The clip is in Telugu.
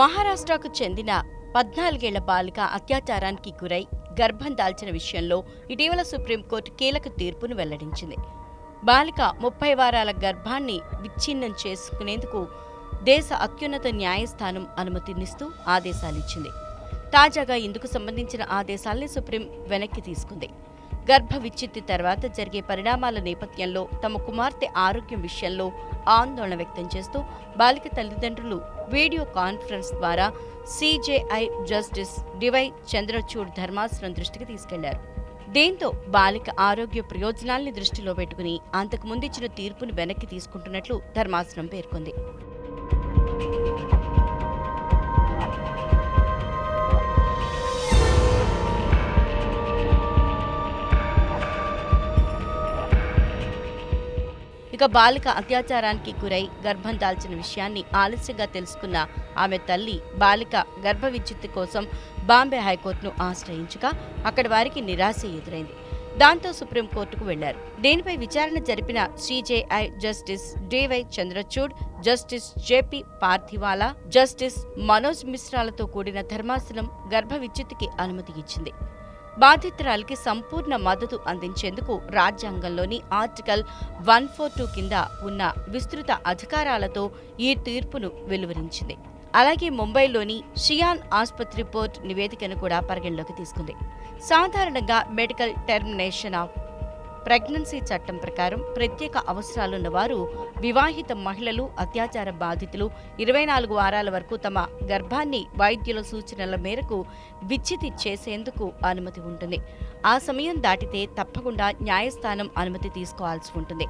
మహారాష్ట్రకు చెందిన పద్నాలుగేళ్ళ బాలిక అత్యాచారానికి గురై గర్భం దాల్చిన విషయంలో ఇటీవల సుప్రీంకోర్టు కీలక తీర్పును వెల్లడించింది. బాలిక ముప్పై వారాల గర్భాన్ని విచ్ఛిన్నం చేసుకునేందుకు దేశ అత్యున్నత న్యాయస్థానం అనుమతినిస్తూ ఆదేశాలిచ్చింది. తాజాగా ఇందుకు సంబంధించిన ఆదేశాల్ని సుప్రీం వెనక్కి తీసుకుంది. గర్భ విచ్ఛిత్తి తర్వాత జరిగే పరిణామాల నేపథ్యంలో తమ కుమార్తె ఆరోగ్యం విషయంలో ఆందోళన వ్యక్తం చేస్తూ బాలిక తల్లిదండ్రులు వీడియో కాన్ఫరెన్స్ ద్వారా సీజేఐ జస్టిస్ డివై చంద్రచూడ్ ధర్మాసనం దృష్టికి తీసుకెళ్ళారు. దీంతో బాలిక ఆరోగ్య ప్రయోజనాల్ని దృష్టిలో పెట్టుకుని అంతకు ముందిచ్చిన తీర్పును వెనక్కి తీసుకుంటున్నట్లు ధర్మాసనం పేర్కొంది. ఇక బాలిక అత్యాచారానికి గురై గర్భం దాల్చిన విషయాన్ని ఆలస్యంగా తెలుసుకున్న ఆమె తల్లి బాలిక గర్భ విచ్ఛిత్తి కోసం బాంబే హైకోర్టును ఆశ్రయించగా అక్కడి వారికి నిరాశ ఎదురైంది. దాంతో సుప్రీంకోర్టుకు వెళ్ళారు. దీనిపై విచారణ జరిపిన CJI justice DY Chandrachud justice JP Pardiwala justice Manoj మిశ్రాలతో కూడిన ధర్మాసనం గర్భ విద్యుత్కి అనుమతి ఇచ్చింది. బాధితురాలికి సంపూర్ణ మద్దతు అందించేందుకు రాజ్యాంగంలోని ఆర్టికల్ వన్ ఫోర్ టూ కింద ఉన్న విస్తృత అధికారాలతో ఈ తీర్పును వెలువరించింది. అలాగే ముంబైలోని షియాన్ ఆసుపత్రి పోర్ట్ నివేదికను కూడా పరిగణలోకి తీసుకుంది. సాధారణంగా మెడికల్ టెర్మినేషన్ ఆఫ్ ప్రెగ్నెన్సీ చట్టం ప్రకారం ప్రత్యేక అవసరాలున్న వారు వివాహిత మహిళలు అత్యాచార బాధితులు ఇరవై నాలుగు వారాల వరకు తమ గర్భాన్ని వైద్యుల సూచనల మేరకు విచ్ఛితి చేసేందుకు అనుమతి ఉంటుంది. ఆ సమయం దాటితే తప్పకుండా న్యాయస్థానం అనుమతి తీసుకోవాల్సి ఉంటుంది.